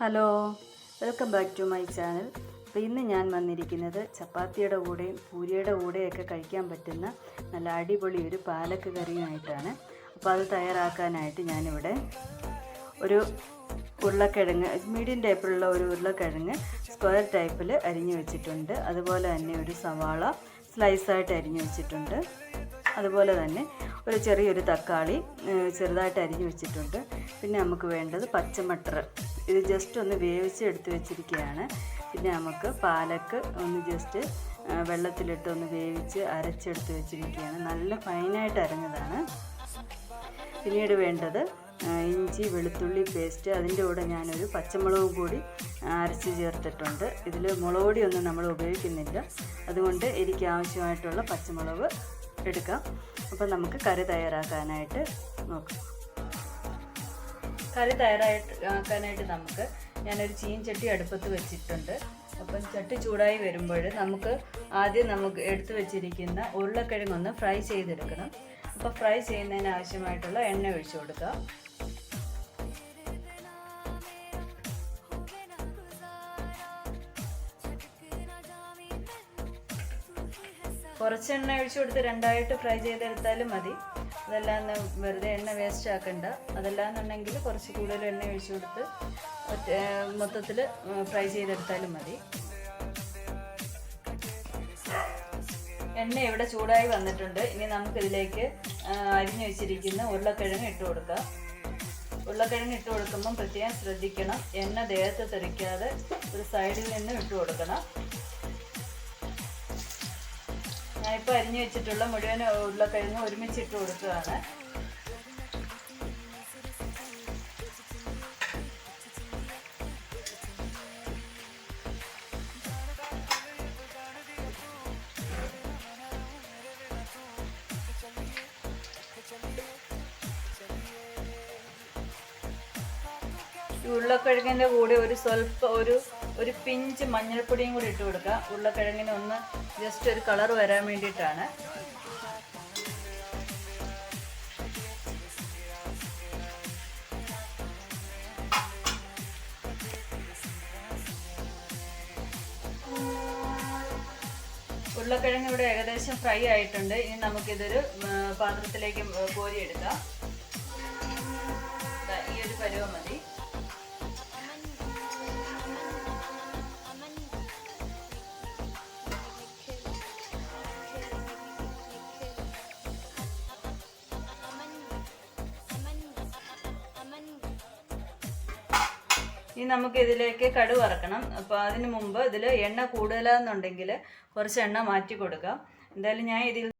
Hello welcome back to my channel അപ്പോൾ ഇന്ന് ഞാൻ വന്നിരിക്കുന്നത് ചപ്പാത്തിയുടെ കൂടെയും പൂരിയുടെ കൂടെയൊക്കെ കഴിക്കാൻ പറ്റുന്ന നല്ല അടിപൊളി ഒരു പാലക്ക് കറിയുമായിട്ടാണ്. അപ്പോൾ അത് തയ്യാറാക്കാനായിട്ട് ഞാനിവിടെ ഒരു ഉരുളക്കിഴങ്ങ് മീഡിയം ടൈപ്പിലുള്ള ഒരു ഉരുളക്കിഴങ്ങ് സ്ക്വയർ ടൈപ്പിൽ അരിഞ്ഞു വെച്ചിട്ടുണ്ട്. അതുപോലെ തന്നെ ഒരു സവാള സ്ലൈസായിട്ട് അരിഞ്ഞു വെച്ചിട്ടുണ്ട്. അതുപോലെ തന്നെ ഒരു ചെറിയൊരു തക്കാളി ചെറുതായിട്ട് അരിഞ്ഞു വെച്ചിട്ടുണ്ട്. പിന്നെ നമുക്ക് വേണ്ടത് പച്ചമട്ടർ. ഇത് ജസ്റ്റ് ഒന്ന് വേവിച്ച് എടുത്ത് വെച്ചിരിക്കുകയാണ്. പിന്നെ നമുക്ക് പാലക്ക് ഒന്ന് ജസ്റ്റ് വെള്ളത്തിലിട്ട് ഒന്ന് വേവിച്ച് അരച്ചെടുത്ത് വെച്ചിരിക്കുകയാണ്. നല്ല ഫൈനായിട്ട് അരഞ്ഞതാണ്. പിന്നീട് വേണ്ടത് ഇഞ്ചി വെളുത്തുള്ളി പേസ്റ്റ് അതിന്റെ കൂടെ ഞാനൊരു പച്ചമുളകും കൂടി അരച്ച് ചേർത്തിട്ടുണ്ട്. ഇതിൽ മുളക് പൊടിയൊന്നും നമ്മൾ ഉപയോഗിക്കുന്നില്ല. അതുകൊണ്ട് എനിക്ക് ആവശ്യമായിട്ടുള്ള പച്ചമുളക് എടുക്കാം. അപ്പോൾ നമുക്ക് കറി തയ്യാറാക്കാനായിട്ട് നോക്കാം. കറി തയ്യാറായിട്ട് ആക്കാനായിട്ട് നമുക്ക് ഞാനൊരു ചീൻചട്ടി അടുപ്പത്ത് വെച്ചിട്ടുണ്ട്. അപ്പം ചട്ടി ചൂടായി വരുമ്പോൾ നമുക്ക് ആദ്യം നമുക്ക് എടുത്തു വെച്ചിരിക്കുന്ന ഉരുളക്കിഴങ്ങൊന്ന് ഫ്രൈ ചെയ്തെടുക്കണം. അപ്പോൾ ഫ്രൈ ചെയ്യുന്നതിന് ആവശ്യമായിട്ടുള്ള എണ്ണ ഒഴിച്ചു കൊടുക്കുക കുറച്ച് എണ്ണ ഒഴിച്ചു കൊടുത്ത് രണ്ടായിട്ട് ഫ്രൈ ചെയ്തെടുത്താലും മതി. അതെല്ലാം വെറുതെ എണ്ണ വേസ്റ്റ് ആക്കണ്ട. അതല്ലാന്നുണ്ടെങ്കിൽ കുറച്ച് കൂടുതൽ എണ്ണ ഒഴിച്ചു കൊടുത്ത് മൊത്തത്തിൽ ഫ്രൈ ചെയ്തെടുത്താലും മതി. എണ്ണ ഇവിടെ ചൂടായി വന്നിട്ടുണ്ട്. ഇനി നമുക്കിതിലേക്ക് അരിഞ്ഞു വെച്ചിരിക്കുന്ന ഉരുളക്കിഴങ്ങ് ഇട്ട് കൊടുക്കാം. ഉരുളക്കിഴങ്ങ് ഇട്ട് കൊടുക്കുമ്പം പ്രത്യേകം ശ്രദ്ധിക്കണം. എണ്ണ ദേഹത്ത് തെറിക്കാതെ ഒരു സൈഡിൽ നിന്ന് ഇട്ട് കൊടുക്കണം. ഞാനിപ്പോൾ അരിഞ്ഞു വെച്ചിട്ടുള്ള മുഴുവൻ ഉരുളക്കിഴങ്ങ് ഒരുമിച്ച് ഇട്ട് കൊടുക്കുകയാണ് ഈ ഉരുളക്കിഴങ്ങിന്റെ കൂടെ ഒരു സ്വല്പം ഒരു ഒരു പിഞ്ച് മഞ്ഞൾപ്പൊടിയും കൂടി ഇട്ട് കൊടുക്കുക. ഉരുളക്കിഴങ്ങിന് ഒന്ന് ജസ്റ്റ് ഒരു കളർ വരാൻ വേണ്ടിയിട്ടാണ്. ഉരുളക്കിഴങ്ങ് ഇവിടെ ഏകദേശം ഫ്രൈ ആയിട്ടുണ്ട്. ഇനി നമുക്കിതൊരു പാത്രത്തിലേക്ക് കോരിയെടുക്കാം. ഈ ഒരു പരുവം മതി. ഇനി നമുക്ക് ഇതിലേക്ക് കടു വറക്കണം. അപ്പോൾ അതിന് മുമ്പ് ഇതിൽ എണ്ണ കൂടുതലാണെന്നുണ്ടെങ്കിൽ കുറച്ച് എണ്ണ മാറ്റി കൊടുക്കാം. എന്തായാലും ഞാൻ ഇതിൽ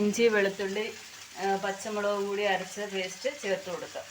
ഇഞ്ചി വെളുത്തുള്ളി പച്ചമുളക് കൂടി അരച്ച പേസ്റ്റ് ചേർത്ത് കൊടുക്കാം.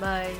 Bye.